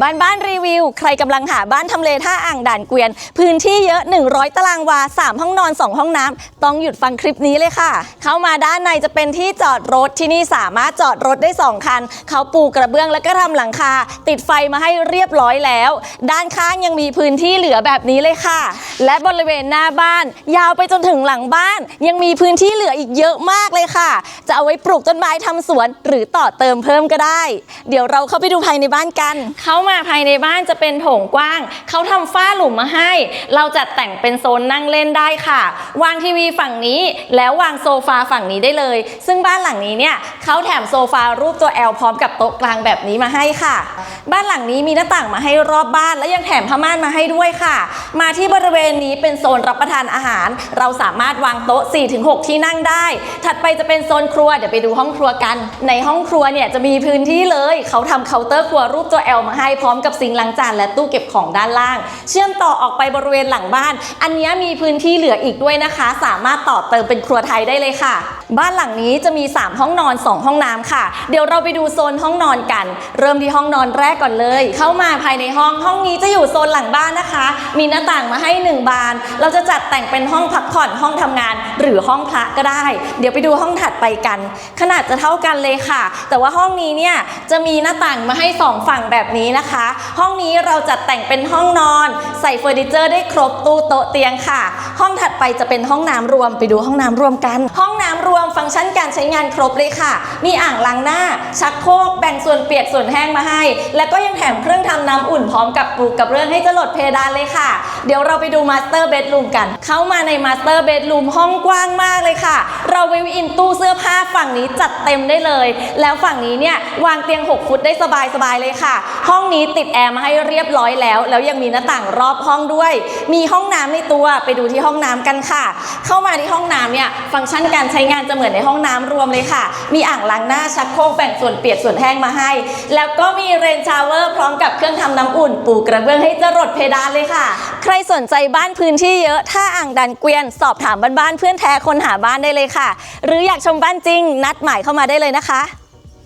บ้านบ้านรีวิว ใครกำลังหาบ้านทำเลท่าอ่างด่านเกวียน พื้นที่เยอะ 100 ตารางวา 3 ห้องนอน 2 ห้องน้ำต้องหยุดฟังคลิปนี้เลยค่ะ เข้ามาด้านในจะเป็นที่จอดรถที่นี่สามารถจอดรถได้ 2 คัน เขาปูกระเบื้องแล้วก็ทำหลังคา ติดไฟมาให้เรียบร้อยแล้ว ด้านข้างยังมีพื้นที่เหลือแบบนี้เลยค่ะและบริเวณหน้าบ้าน ยาวไปจนถึงหลังบ้าน ยังมีพื้นที่เหลืออีกเยอะมากเลยค่ะ จะเอาไว้ปลูกต้นไม้ทำสวน หรือต่อเติมเพิ่มก็ได้ เดี๋ยวเราเข้าไปดูภายในบ้านกัน เข้ามาภายในบ้านจะเป็นโถงกว้าง เขาทำฝ้าหลุมมาให้ เราจัดแต่งเป็นโซนนั่งเล่นได้ค่ะ วางทีวีฝั่งนี้ แล้ววางโซฟาฝั่งนี้ได้เลย ซึ่งบ้านหลังนี้เนี่ยเขาแถมโซฟารูปตัว L พร้อมกับโต๊ะกลางแบบนี้มาให้ค่ะ บ้านหลังนี้มีหน้าต่างมาให้รอบบ้าน และยังแถมผ้าม่านมาให้ด้วยค่ะ มาที่บริเวณนี้เป็นโซนรับประทานอาหาร เราสามารถวางโต๊ะ 4-6 ที่นั่งได้ ถัดไปจะเป็นโซนครัว เดี๋ยวไปดูห้องครัวกัน ในห้องครัวเนี่ยจะมีพื้นที่เลย เขาทำเคาน์เตอร์ครัวรูปตัวเอลมาให้พร้อมกับซิงล้างจานและตู้เก็บของด้านล่าง เชื่อมต่อออกไปบริเวณหลังบ้าน อันนี้มีพื้นที่เหลืออีกด้วยนะคะ สามารถต่อเติมเป็นครัวไทยได้เลยค่ะบ้านหลังนี้จะมี 3 ห้องนอน 2 ห้องน้ำค่ะ เดี๋ยวเราไปดูโซนห้องนอนกัน เริ่มที่ห้องนอนแรกก่อนเลย เข้ามาภายในห้องห้องนี้จะอยู่โซนหลังบ้านนะคะ มีหน้าต่างมาให้ 1 บาน เราจะจัดแต่งเป็นห้องพักผ่อนห้องทำงาน หรือห้องพระก็ได้ เดี๋ยวไปดูห้องถัดไปกัน ขนาดจะเท่ากันเลยค่ะ แต่ว่าห้องนี้เนี่ยจะมีหน้าต่างมาให้ 2 ฝั่งแบบนี้นะคะ ห้องนี้เราจัดแต่งเป็นห้องนอน ใส่เฟอร์นิเจอร์ได้ครบตู้โต๊ะเตียงค่ะ ห้องถัดไปจะเป็นห้องน้ำรวมไปดูห้องน้ำรวมกัน ห้องน้ำรวมวมฟังก์ชันการใช้งานครบเลยค่ะ มีอ่างล้างหน้า ชักโครกแบ่งส่วนเปียกส่วนแห้งมาให้ แล้วก็ยังแถมเครื่องทำน้ำอุ่นพร้อมกับปลูกกับเรื่องให้จะหลดเพดานเลยค่ะ เดี๋ยวเราไปดูมาสเตอร์เบดรูมกัน เข้ามาในมาสเตอร์เบดรูมห้องกว้างมากเลยค่ะ เราวิวอินตู้เสื้อผ้าฝั่งนี้จัดเต็มได้เลย แล้วฝั่งนี้เนี่ยวางเตียง 6 ฟุตได้สบายๆเลยค่ะ ห้องนี้ติดแอร์มาให้เรียบร้อยแล้ว แล้วยังมีหน้าต่างรอบห้องด้วย มีห้องน้ำในตัวไปดูที่ห้องน้ำกันค่ะ เข้ามาที่ห้องน้ำเนี่ยฟังก์ชันการใช้งานจะเหมือนในห้องน้ำรวมเลยค่ะ มีอ่างล้างหน้าชักโครกแบ่งส่วนเปียกส่วนแห้งมาให้ แล้วก็มีเรนชาวเวอร์พร้อมกับเครื่องทำน้ำอุ่น ปูกระเบื้องให้จรดเพดานเลยค่ะ ใครสนใจบ้านพื้นที่เยอะ ถ้าอ่างดันเกวียน สอบถามบ้านๆเพื่อนแท้คนหาบ้านได้เลยค่ะ หรืออยากชมบ้านจริง นัดหมายเข้ามาได้เลยนะคะ